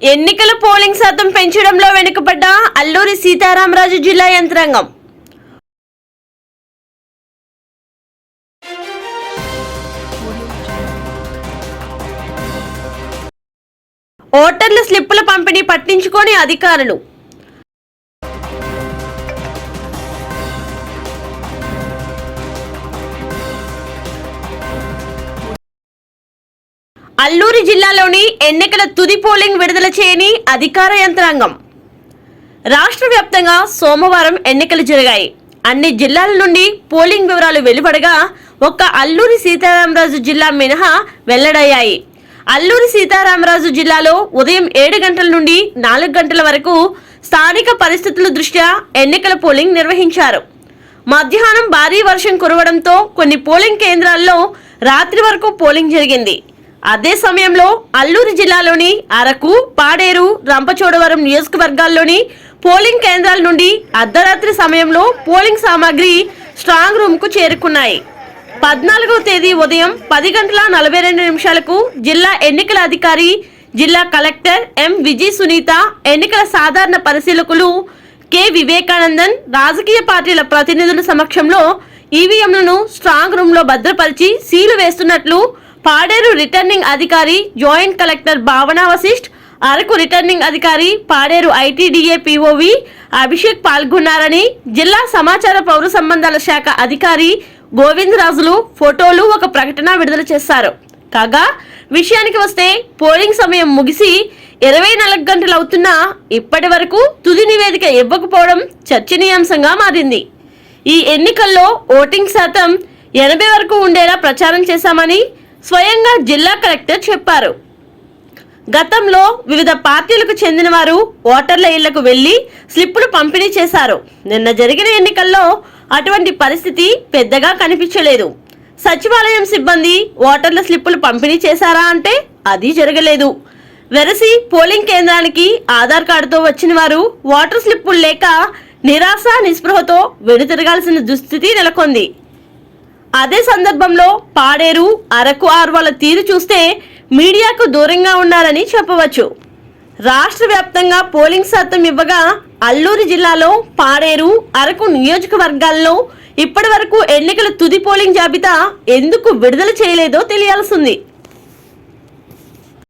ఎన్నికల పోలింగ్ శాతం పెంచడంలో వెనుకబడ్డ అల్లూరి సీతారామరాజు జిల్లా యంత్రాంగం. ఓటర్ల స్లిప్పుల పంపిణీ పట్టించుకోని అధికారులు. అల్లూరి జిల్లాలోని ఎన్నికల తుది పోలింగ్ విడుదల చేయని అధికార యంత్రాంగం. రాష్ట్ర వ్యాప్తంగా సోమవారం ఎన్నికలు జరిగాయి. అన్ని జిల్లాల నుండి పోలింగ్ వివరాలు వెలువడగా ఒక్క అల్లూరి సీతారామరాజు జిల్లా మినహా వెల్లడయ్యాయి. అల్లూరి సీతారామరాజు జిల్లాలో ఉదయం ఏడు గంటల నుండి నాలుగు గంటల వరకు స్థానిక పరిస్థితుల దృష్ట్యా ఎన్నికల పోలింగ్ నిర్వహించారు. మధ్యాహ్నం భారీ వర్షం కురవడంతో కొన్ని పోలింగ్ కేంద్రాల్లో రాత్రి వరకు పోలింగ్ జరిగింది. అదే సమయంలో అల్లూరి జిల్లాలోని అరకు పాడేరు రంపచోడవరం నియోజకవర్గాల్లోని పోలింగ్ కేంద్రాల నుండి అర్ధరాత్రి సమయంలో పోలింగ్ సామాగ్రి స్ట్రాంగ్ రూమ్కు చేరుకున్నాయి. పద్నాలుగవ తేదీ ఉదయం పది గంటల నలభై రెండు నిమిషాలకు జిల్లా ఎన్నికల అధికారి జిల్లా కలెక్టర్ ఎం. విజయ్ సునీత ఎన్నికల సాధారణ పరిశీలకులు కె. వివేకానందన్ రాజకీయ పార్టీల ప్రతినిధుల సమక్షంలో ఈవీఎంలను స్ట్రాంగ్ రూమ్లో భద్రపరిచి సీలు వేస్తున్నట్లు పాడేరు రిటర్నింగ్ అధికారి joint collector Bhavana Vasishth Araku returning అధికారి Paderu ITDA PO V Abhishek పాల్గొన్నారని జిల్లా సమాచార పౌర సంబంధాల శాఖ అధికారి గోవిందరాజులు ఫోటోలు ఒక ప్రకటన విడుదల చేశారు. కాగా విషయానికి వస్తే పోలింగ్ సమయం ముగిసి ఇరవై నాలుగు గంటలు అవుతున్నా ఇప్పటి వరకు తుది నివేదిక ఇవ్వకపోవడం చర్చనీయాంశంగా మారింది. ఈ ఎన్నికల్లో ఓటింగ్ శాతం ఎనభై వరకు ఉండేలా ప్రచారం చేశామని స్వయంగా జిల్లా కలెక్టర్ చెప్పారు. గతంలో వివిధ పార్టీలకు చెందిన వారు ఓటర్ల ఇళ్ళకు వెళ్ళి స్లిప్పులు పంపిణీ చేశారు. నిన్న జరిగిన ఎన్నికల్లో అటువంటి పరిస్థితి పెద్దగా కనిపించలేదు. సచివాలయం సిబ్బంది ఓటర్ల స్లిప్పులు పంపిణీ చేశారా అంటే అది జరగలేదు. వెరసి పోలింగ్ కేంద్రానికి ఆధార్ కార్డుతో వచ్చిన వారు ఓటర్ స్లిప్పులు లేక నిరాశ నిస్పృహతో వెనుతిరగాల్సిన దుస్థితి నెలకొంది. అదే సందర్భంలో పాడేరు అరకు ఆర్వాల తీరు చూస్తే మీడియాకు దూరంగా ఉన్నారని చెప్పవచ్చు. రాష్ట్ర వ్యాప్తంగా పోలింగ్ శాతం ఇవ్వగా అల్లూరి జిల్లాలో పాడేరు అరకు నియోజకవర్గాల్లో ఇప్పటి వరకు ఎన్నికల తుది పోలింగ్ జాబితా ఎందుకు విడుదల చేయలేదో తెలియాల్సింది.